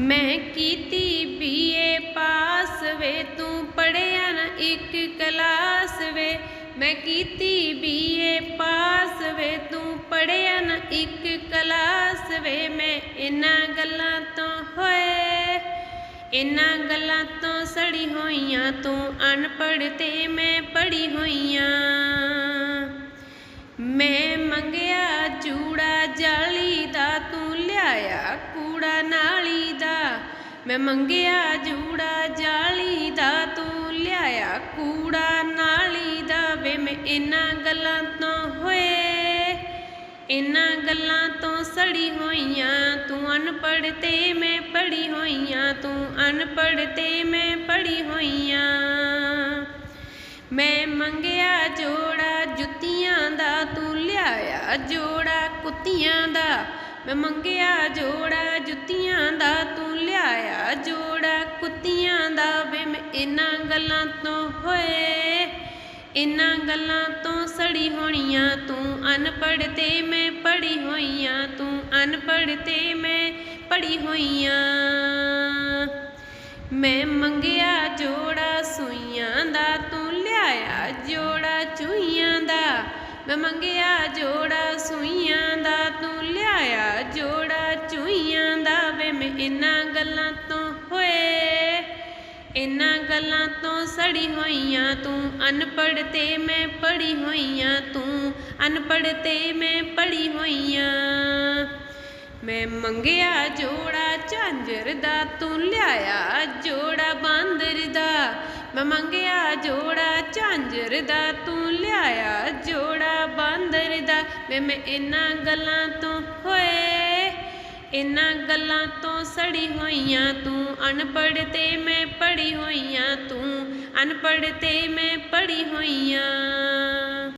ਮੈਂ ਕੀਤੀ ਬੀਏ ਪਾਸ ਵੇ, ਤੂੰ ਪੜਿਆ ਨਾ ਇੱਕ ਕਲਾਸ ਵੇ। ਮੈਂ ਕੀਤੀ ਬੀਏ ਪਾਸ ਵੇ, ਤੂੰ ਪੜਿਆ ਨਾ ਇੱਕ ਕਲਾਸ ਵੇ। ਮੈਂ ਇਹਨਾਂ ਗੱਲਾਂ ਤੋਂ ਹੋਏ, ਇਹਨਾਂ ਗੱਲਾਂ ਤੋਂ ਸੜੀ ਹੋਈਆਂ। ਤੂੰ ਅਨਪੜ੍ਹ ਤੇ ਮੈਂ ਪੜੀ ਹੋਈਆਂ। ਮੈਂ ਮੰਗਿਆ ਜੂੜਾ ਜਾਲੀ ਕੂੜਾ ਨਾਲੀ ਦਾ, ਮੈਂ ਮੰਗਿਆ ਜੂੜਾ ਜਾਲੀ ਦਾ, ਤੂੰ ਲਿਆਇਆ ਕੂੜਾ ਨਾਲੀ ਦਾ, ਵੇ ਮੈਂ ਇਹਨਾਂ ਗੱਲਾਂ ਤੋਂ ਹੋਏ, ਇਹਨਾਂ ਗੱਲਾਂ ਤੋਂ ਸੜੀ ਹੋਈਆਂ, ਤੂੰ ਅਨਪੜ੍ਹ ਤੇ ਮੈਂ ਪੜੀ ਹੋਈਆਂ, ਤੂੰ ਅਨਪੜ੍ਹ ਤੇ ਮੈਂ ਪੜੀ ਹੋਈਆਂ। ਮੈਂ ਮੰਗਿਆ ਜੋੜਾ ਜੁੱਤੀਆਂ ਦਾ, ਤੂੰ ਲਿਆਇਆ ਜੋੜਾ ਕੁੱਤੀਆਂ ਦਾ ਮੈਂ ਮੰਗਿਆ ਜੋੜਾ, ਜੁੱਤੀਆਂ ਦਾ ਤੂੰ ਲਿਆਇਆ ਜੋੜਾ। ਕੁੱਤੀਆਂ ਦਾ ਵੇ ਮੈਂ ਇਹਨਾਂ ਗੱਲਾਂ ਤੋਂ ਹੋਏ। ਇਹਨਾਂ ਗੱਲਾਂ ਤੋਂ ਸੜੀ ਹੋਣੀਆਂ ਤੂੰ ਅਨਪੜ੍ਹ ਤੇ ਮੈਂ ਪੜੀ ਹੋਈਆਂ। ਤੂੰ ਅਨਪੜ੍ਹ ਤੇ ਮੈਂ ਪੜੀ ਹੋਈਆਂ। ਮੈਂ ਮੰਗਿਆ ਮੈਂ ਮੰਗਿਆ ਜੋੜਾ ਸੂਈਆਂ ਦਾ, ਤੂੰ ਲਿਆਇਆ ਜੋੜਾ ਚੂਈਆਂ ਦਾ। ਵੇ ਮੈਂ ਇਹਨਾਂ ਗੱਲਾਂ ਤੋਂ ਹੋਏ, ਇਹਨਾਂ ਗੱਲਾਂ ਤੋਂ ਸੜੀ ਹੋਈਆਂ ਤੂੰ। ਅਨਪੜ੍ਹ ਤੇ ਮੈਂ ਪੜੀ ਹੋਈਆਂ ਤੂੰ। ਅਨਪੜ੍ਹ ਤੇ ਮੈਂ ਪੜੀ ਹੋਈਆਂ। ਮੈਂ ਮੰਗਿਆ ਜੋੜਾ ਝਾਂਜਰ ਦਾ, ਤੂੰ ਲਿਆਇਆ ਜੋੜਾ ਬਾਂਦਰ ਦਾ। ਮੈਂ ਮੰਗਿਆ ਜੋੜਾ ਝਾਂਜਰ ਦਾ, ਤੂੰ ਲਿਆਇਆ ਵੇ ਮੈਂ ਇਹਨਾਂ ਗੱਲਾਂ ਤੋਂ ਹੋਏ, ਇਹਨਾਂ ਗੱਲਾਂ ਤੋਂ ਸੜੀ ਹੋਈਆਂ ਤੂੰ। ਅਨਪੜ੍ਹ ਤੇ ਮੈਂ ਪੜੀ ਹੋਈਆਂ ਤੂੰ। ਅਨਪੜ੍ਹ ਤੇ ਮੈਂ ਪੜੀ ਹੋਈਆਂ।